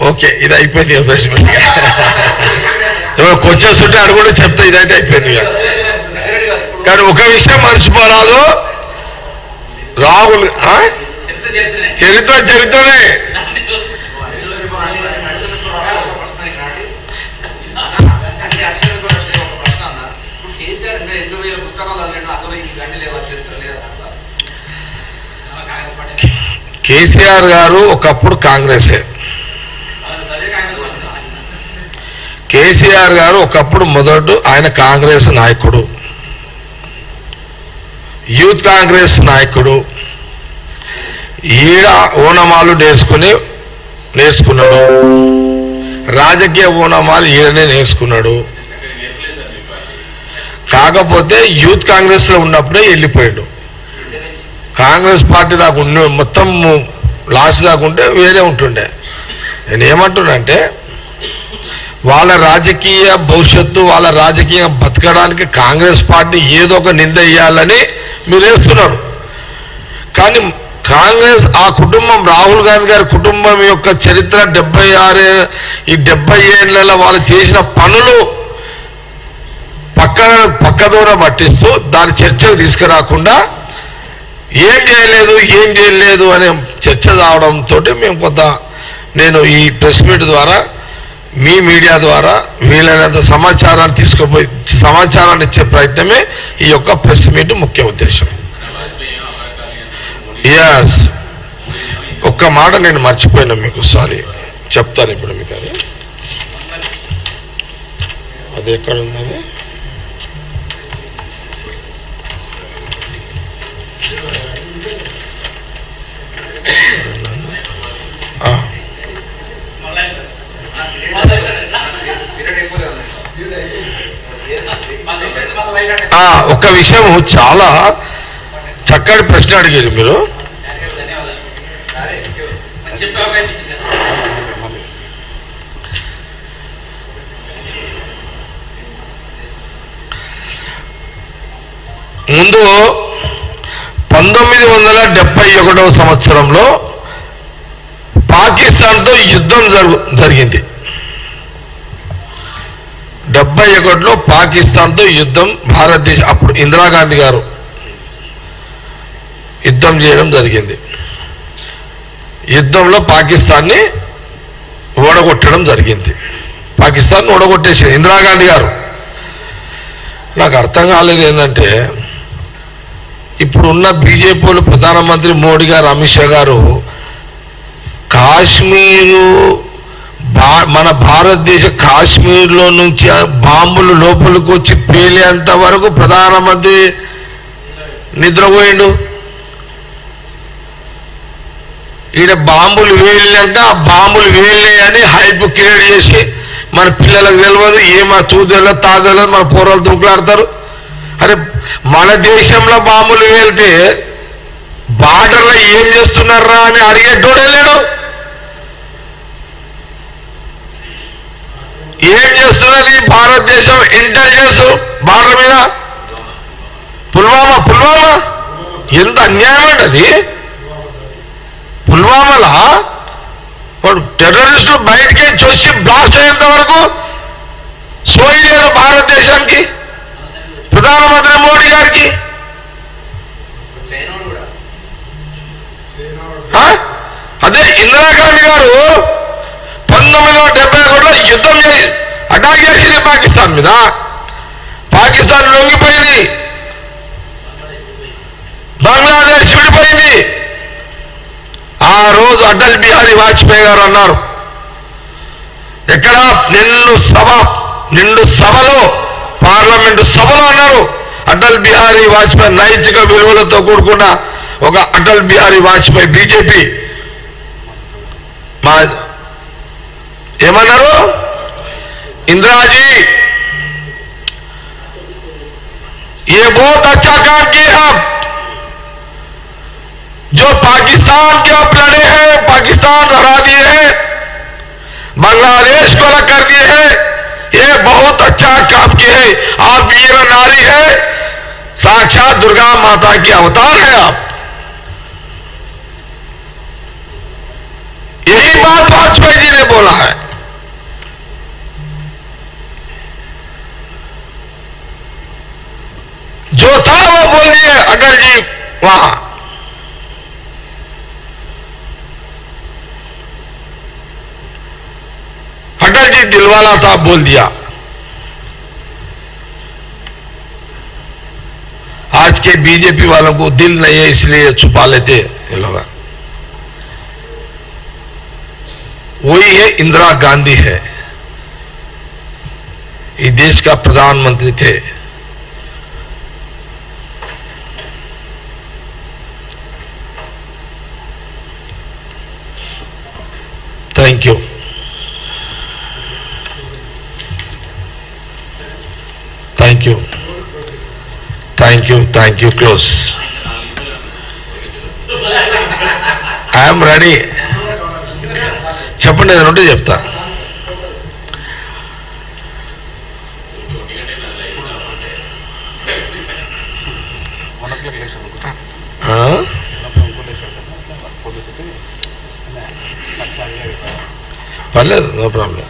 Okay ఇది అయిపోయింది questions ఉంటే అది కూడా చెప్తా ఇదైతే అయిపోయింది కానీ ఒక విషయం మర్చిపోరాదు. రాహుల్? చరిత్ర చరిత్రనే. కేసీఆర్ గారు ఒకప్పుడు కాంగ్రెసే. కేసీఆర్ గారు ఒకప్పుడు మొదట ఆయన కాంగ్రెస్ నాయకుడు. యూత్ కాంగ్రెస్ నాయకుడు. ఈడ ఓనమాలు నేర్చుకుని నేర్చుకున్నాడు. రాజకీయ ఓనమాలు ఈడనే నేర్చుకున్నాడు. కాకపోతే యూత్ కాంగ్రెస్లో ఉన్నప్పుడే వెళ్ళిపోయాడు. కాంగ్రెస్ పార్టీ దాకా ఉండే మొత్తం లాస్ట్ దాకా ఉంటే వేరే ఉంటుండే. నేను ఏమంటున్నానంటే వాళ్ళ రాజకీయ భవిష్యత్తు వాళ్ళ రాజకీయం బతకడానికి కాంగ్రెస్ పార్టీ ఏదో ఒక నింద వేయాలని మీరు వేస్తున్నారు. కానీ కాంగ్రెస్ ఆ కుటుంబం రాహుల్ గాంధీ గారి కుటుంబం యొక్క చరిత్ర డెబ్బై ఆరు ఈ డెబ్బై ఏళ్ళలో వాళ్ళు చేసిన పనులు పక్క పక్కదూర పట్టిస్తూ దాని చర్చకు తీసుకురాకుండా ఏం చేయలేదు ఏం చేయలేదు అనే చర్చ రావడంతో మేము కొంత నేను ఈ ప్రెస్ మీట్ ద్వారా మీ మీడియా ద్వారా వీలైనంత సమాచారాన్ని తీసుకుపోయి సమాచారాన్ని ఇచ్చే ప్రయత్నమే ఈ యొక్క ప్రెస్ మీట్ ముఖ్య ఉద్దేశం. ఎస్ ఒక్క మాట నేను మర్చిపోయినా మీకు సారీ. చెప్తాను ఇప్పుడు మీకు అది. అది ఎక్కడ ఉన్నది ఆ, ఆ, ఒక విషయం చాలా చక్కటి ప్రశ్న అడిగారు మీరు. ముందు పంతొమ్మిది వందల డెబ్బై ఒకటవ సంవత్సరంలో పాకిస్తాన్తో యుద్ధం జరుగు జరిగింది. డెబ్బై ఒకటిలో పాకిస్తాన్తో యుద్ధం భారతదేశ అప్పుడు ఇందిరాగాంధీ గారు యుద్ధం చేయడం జరిగింది. యుద్ధంలో పాకిస్తాన్ని ఓడగొట్టడం జరిగింది. పాకిస్తాన్ ఓడగొట్టేసింది ఇందిరాగాంధీ గారు. నాకు అర్థం కాలేదు ఏంటంటే ఇప్పుడున్న బీజేపీలు ప్రధానమంత్రి మోడీ గారు అమిత్ షా గారు కాశ్మీరు మన భారతదేశ కాశ్మీర్లో నుంచి బాంబులు లోపలికి వచ్చి పేలేంత వరకు ప్రధానమంత్రి నిద్రపోయిండు. ఈడ బాంబులు వేలినాక ఆ బాంబులు వేలినాయని హైప్ క్రియేట్ చేసి మన పిల్లలకు తెలియదు ఏమా తూదెల తాదెల మన పూర్వలు దుంకులాడతారు. అరే మన దేశంలో బాంబులు వేలితే బార్డర్లో ఏం చేస్తున్నారా అని అడిగేటోడే లేడు ఏం చేస్తున్నది భారతదేశం ఇంటెలిజెన్స్ బార్డర్ మీద? పుల్వామా పుల్వామా? ఎంత అన్యాయం అండి అది పుల్వామాలో? వాడు టెర్రరిస్టులు బయటికి చూసి బ్లాస్ట్ అయ్యేంత వరకు సోయలేదు భారతదేశానికి. ప్రధానమంత్రి మోడీ గారికి? అదే ఇందిరాగాంధీ గారు పంతొమ్మిది వందల డెబ్బై ఒకటిలో యుద్ధం చేసి అటాక్ చేసింది పాకిస్తాన్ మీద. పాకిస్తాన్ లొంగిపోయింది. బంగ్లాదేశ్ విడిపోయింది. ఆ రోజు అటల్ బిహారీ వాజ్పేయి గారు అన్నారు ఎక్కడ నిన్ను సభ నిండు సభలో పార్లమెంటు సభలో అన్నారు. అటల్ బిహారీ వాజ్పేయి నైతిక విలువలతో కూడుకున్న ఒక అటల్ బిహారీ వాజ్పేయి బీజేపీ. మా ఏమన్నారు ఇందిరాజీ ये बहुत अच्छा काम किया आप जो पाकिस्तान के आप लड़े हैं पाकिस्तान हरा दिए हैं बांग्लादेश को अलग कर दिए हैं ये बहुत अच्छा काम किए हैं आप वीर नारी है साक्षात दुर्गा माता की अवतार है आप अटल जी, वहाँ। अटल जी, दिलवाला था बोल दिया। आज के बीजेपी वालों को दिल नहीं है, इसलिए छुपा लेते ये लोग। वही है, इंदिरा गांधी है। ये देश का प्रधानमंत्री थे। Thank you. Thank you thank you close. I'm ready. చెప్పండి ఏదైనా ఉంటే చెప్తా. పర్లేదు నో ప్రాబ్లం.